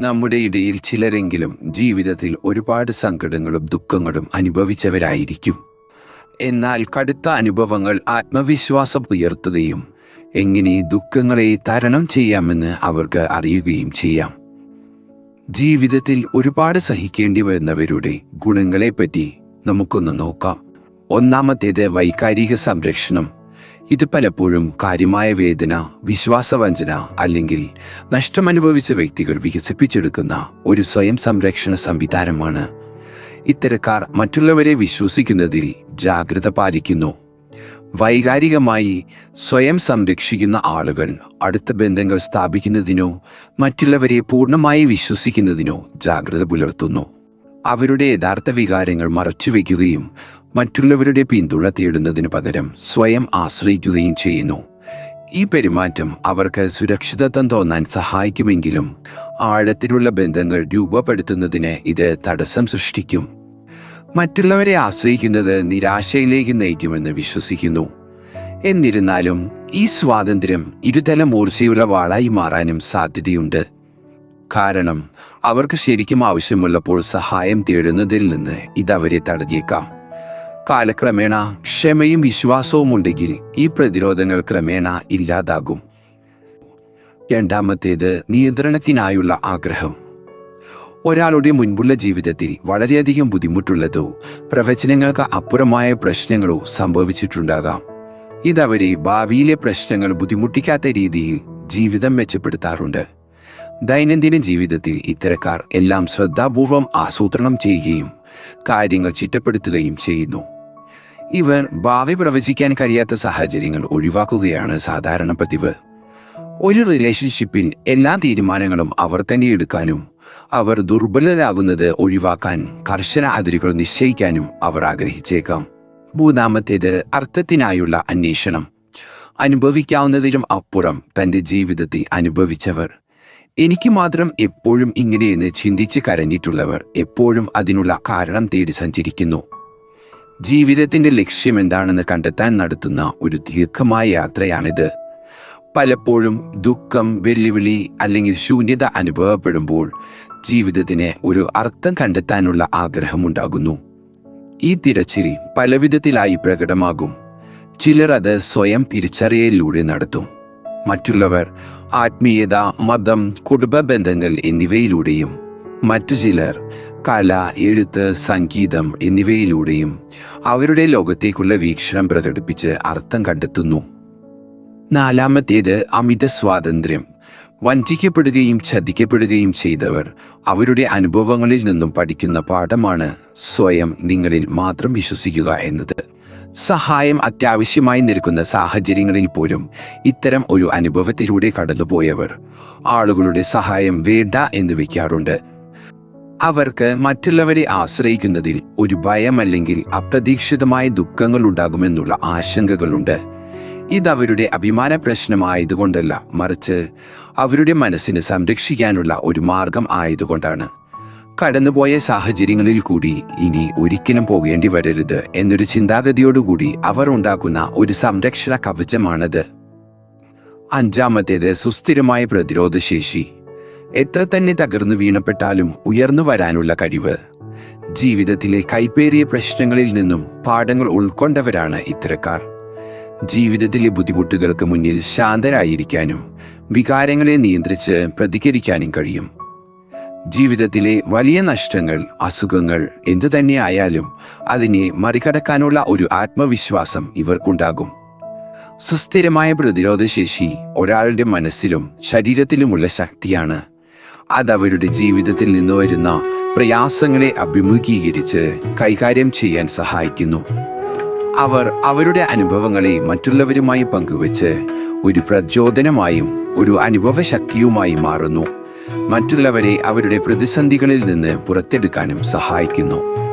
നമ്മുടെ ഇടയിൽ ചിലരെങ്കിലും ജീവിതത്തിൽ ഒരുപാട് സങ്കടങ്ങളും ദുഃഖങ്ങളും അനുഭവിച്ചവരായിരിക്കും. എന്നാൽ കടുത്ത അനുഭവങ്ങൾ ആത്മവിശ്വാസം ഉയർത്തുകയും എങ്ങനെ ദുഃഖങ്ങളെ തരണം ചെയ്യാമെന്ന് അവർക്ക് അറിയുകയും ചെയ്യാം. ജീവിതത്തിൽ ഒരുപാട് സഹിക്കേണ്ടി വരുന്നവരുടെ ഗുണങ്ങളെപ്പറ്റി നമുക്കൊന്ന് നോക്കാം. ഒന്നാമത്തേത് വൈകാരിക സംരക്ഷണം. ഇത് പലപ്പോഴും കാര്യമായ വേദന വിശ്വാസവഞ്ചന അല്ലെങ്കിൽ നഷ്ടമനുഭവിച്ച വ്യക്തികൾ വികസിപ്പിച്ചെടുക്കുന്ന ഒരു സ്വയം സംരക്ഷണ സംവിധാനമാണ്. ഇത്തരക്കാർ മറ്റുള്ളവരെ വിശ്വസിക്കുന്നതിൽ ജാഗ്രത പാലിക്കുന്നു. വൈകാരികമായി സ്വയം സംരക്ഷിക്കുന്ന ആളുകൾ അടുത്ത ബന്ധങ്ങൾ സ്ഥാപിക്കുന്നതിനോ മറ്റുള്ളവരെ പൂർണമായി വിശ്വസിക്കുന്നതിനോ ജാഗ്രത പുലർത്തുന്നു. അവരുടെ യഥാർത്ഥ വികാരങ്ങൾ മറച്ചുവെക്കുകയും മറ്റുള്ളവരുടെ പിന്തുണ തേടുന്നതിന് പകരം സ്വയം ആശ്രയിക്കുകയും ചെയ്യുന്നു. ഈ പെരുമാറ്റം അവർക്ക് സുരക്ഷിതത്വം തോന്നാൻ സഹായിക്കുമെങ്കിലും ആഴത്തിലുള്ള ബന്ധങ്ങൾ രൂപപ്പെടുത്തുന്നതിന് ഇത് തടസ്സം സൃഷ്ടിക്കും. മറ്റുള്ളവരെ ആശ്രയിക്കുന്നത് നിരാശയിലേക്ക് നയിക്കുമെന്ന് വിശ്വസിക്കുന്നു. എന്നിരുന്നാലും ഈ സ്വാതന്ത്ര്യം ഇരുതല മൂർച്ചയുള്ള വാളായി മാറാനും സാധ്യതയുണ്ട്. കാരണം അവർക്ക് ശരിക്കും ആവശ്യമുള്ളപ്പോൾ സഹായം തേടുന്നതിൽ നിന്ന് ഇതവരെ തടഞ്ഞേക്കാം. കാലക്രമേണ ക്ഷമയും വിശ്വാസവും ഉണ്ടെങ്കിൽ ഈ പ്രതിരോധങ്ങൾ ക്രമേണ ഇല്ലാതാകും. രണ്ടാമത്തേത് നിയന്ത്രണത്തിനായുള്ള ആഗ്രഹം. ഒരാളുടെ മുൻപുള്ള ജീവിതത്തിൽ വളരെയധികം ബുദ്ധിമുട്ടുള്ളതോ പ്രവചനങ്ങൾക്ക് അപ്പുറമായ പ്രശ്നങ്ങളോ സംഭവിച്ചിട്ടുണ്ടാകാം. ഇതവരെ ഭാവിയിലെ പ്രശ്നങ്ങൾ ബുദ്ധിമുട്ടിക്കാത്ത രീതിയിൽ ജീവിതം മെച്ചപ്പെടുത്താറുണ്ട്. ദൈനംദിന ജീവിതത്തിൽ ഇത്തരക്കാർ എല്ലാം ശ്രദ്ധാപൂർവം ആസൂത്രണം ചെയ്യുകയും കാര്യങ്ങൾ ചിട്ടപ്പെടുത്തുകയും ചെയ്യുന്നു. ഇവർ ഭാവി പ്രവചിക്കാൻ കഴിയാത്ത സാഹചര്യങ്ങൾ ഒഴിവാക്കുകയാണ് സാധാരണ പതിവ്. ഒരു റിലേഷൻഷിപ്പിൽ എല്ലാ തീരുമാനങ്ങളും അവർ തന്നെ എടുക്കാനും അവർ ദുർബലരാകുന്നത് ഒഴിവാക്കാൻ കർശന അതിരുകൾ നിശ്ചയിക്കാനും അവർ ആഗ്രഹിച്ചേക്കാം. മൂന്നാമത്തേത് അർത്ഥത്തിനായുള്ള അന്വേഷണം. അനുഭവിക്കാവുന്നതിലും അപ്പുറം തന്റെ ജീവിതത്തിൽ അനുഭവിച്ചവർ. എനിക്ക് മാത്രം എപ്പോഴും ഇങ്ങനെയെന്ന് ചിന്തിച്ച് കരഞ്ഞിട്ടുള്ളവർ എപ്പോഴും അതിനുള്ള കാരണം തേടി സഞ്ചരിക്കുന്നു. ജീവിതത്തിന്റെ ലക്ഷ്യം എന്താണെന്ന് കണ്ടെത്താൻ നടത്തുന്ന ഒരു ദീർഘമായ യാത്രയാണിത്. പലപ്പോഴും ദുഃഖം വെല്ലുവിളി അല്ലെങ്കിൽ ശൂന്യത അനുഭവപ്പെടുമ്പോൾ ജീവിതത്തിന് ഒരു അർത്ഥം കണ്ടെത്താനുള്ള ആഗ്രഹമുണ്ടാകുന്നു ഈ തിരച്ചിരി പലവിധത്തിലായി പ്രകടമാകും. ചിലർ അത് സ്വയം തിരിച്ചറിയലിലൂടെ നടത്തും. മറ്റുള്ളവർ ആത്മീയത മതം കുടുംബ ബന്ധങ്ങൾ എന്നിവയിലൂടെയും മറ്റു ചിലർ കല എഴുത്ത് സംഗീതം എന്നിവയിലൂടെയും അവരുടെ ലോകത്തേക്കുള്ള വീക്ഷണം പ്രകടിപ്പിച്ച് അർത്ഥം കണ്ടെത്തുന്നു. നാലാമത്തേത് അമിത സ്വാതന്ത്ര്യം. വഞ്ചിക്കപ്പെടുകയും ചതിക്കപ്പെടുകയും ചെയ്തവർ അവരുടെ അനുഭവങ്ങളിൽ നിന്നും പഠിക്കുന്ന പാഠമാണ് സ്വയം നിങ്ങളിൽ മാത്രം വിശ്വസിക്കുക എന്നത്. സഹായം അത്യാവശ്യമായി നിൽക്കുന്ന സാഹചര്യങ്ങളിൽ പോലും ഇത്തരം ഒരു അനുഭവത്തിലൂടെ കടന്നുപോയവർ ആളുകളുടെ സഹായം വേണ്ട എന്ന് വയ്ക്കാറുണ്ട്. അവർക്ക് മറ്റുള്ളവരെ ആശ്രയിക്കുന്നതിൽ ഒരു ഭയമല്ലെങ്കിൽ അപ്രതീക്ഷിതമായ ദുഃഖങ്ങൾ ഉണ്ടാകുമെന്നുള്ള ആശങ്കകളുണ്ട്. ഇതവരുടെ അഭിമാന പ്രശ്നമായതുകൊണ്ടല്ല മറിച്ച് അവരുടെ മനസ്സിനെ സംരക്ഷിക്കാനുള്ള ഒരു മാർഗം ആയതുകൊണ്ടാണ്. കടന്നുപോയ സാഹചര്യങ്ങളിൽ കൂടി ഇനി ഒരിക്കലും പോകേണ്ടി വരരുത് എന്നൊരു ചിന്താഗതിയോടുകൂടി അവർ ഉണ്ടാക്കുന്ന ഒരു സംരക്ഷണ കവചമാണത്. അഞ്ചാമത്തേത് സുസ്ഥിരമായ പ്രതിരോധശേഷി. എത്ര തന്നെ തകർന്നു വീണപ്പെട്ടാലും ഉയർന്നു വരാനുള്ള കഴിവ്. ജീവിതത്തിലെ കൈപ്പേറിയ പ്രശ്നങ്ങളിൽ നിന്നും പാഠങ്ങൾ ഉൾക്കൊണ്ടവരാണ് ഇത്തരക്കാർ. ജീവിതത്തിലെ ബുദ്ധിമുട്ടുകൾക്ക് മുന്നിൽ ശാന്തരായിരിക്കാനും വികാരങ്ങളെ നിയന്ത്രിച്ച് പ്രതികരിക്കാനും കഴിയും. ജീവിതത്തിലെ വലിയ നഷ്ടങ്ങൾ അസുഖങ്ങൾ എന്തു തന്നെയായാലും അതിനെ മറികടക്കാനുള്ള ഒരു ആത്മവിശ്വാസം ഇവർക്കുണ്ടാകും. സുസ്ഥിരമായ പ്രതിരോധശേഷി ഒരാളുടെ മനസ്സിലും ശരീരത്തിലുമുള്ള ശക്തിയാണ് അത് അവരുടെ ജീവിതത്തിൽ നിന്ന് വരുന്ന പ്രയാസങ്ങളെ അഭിമുഖീകരിച്ച് കൈകാര്യം ചെയ്യാൻ സഹായിക്കുന്നു. അവർ അവരുടെ അനുഭവങ്ങളെ മറ്റുള്ളവരുമായി പങ്കുവച്ച് ഒരു പ്രചോദനമായും ഒരു അനുഭവ ശക്തിയുമായി മാറുന്നു. മറ്റുള്ളവരെ അവരുടെ പ്രതിസന്ധികളിൽ നിന്ന് പുറത്തെടുക്കാനും സഹായിക്കുന്നു.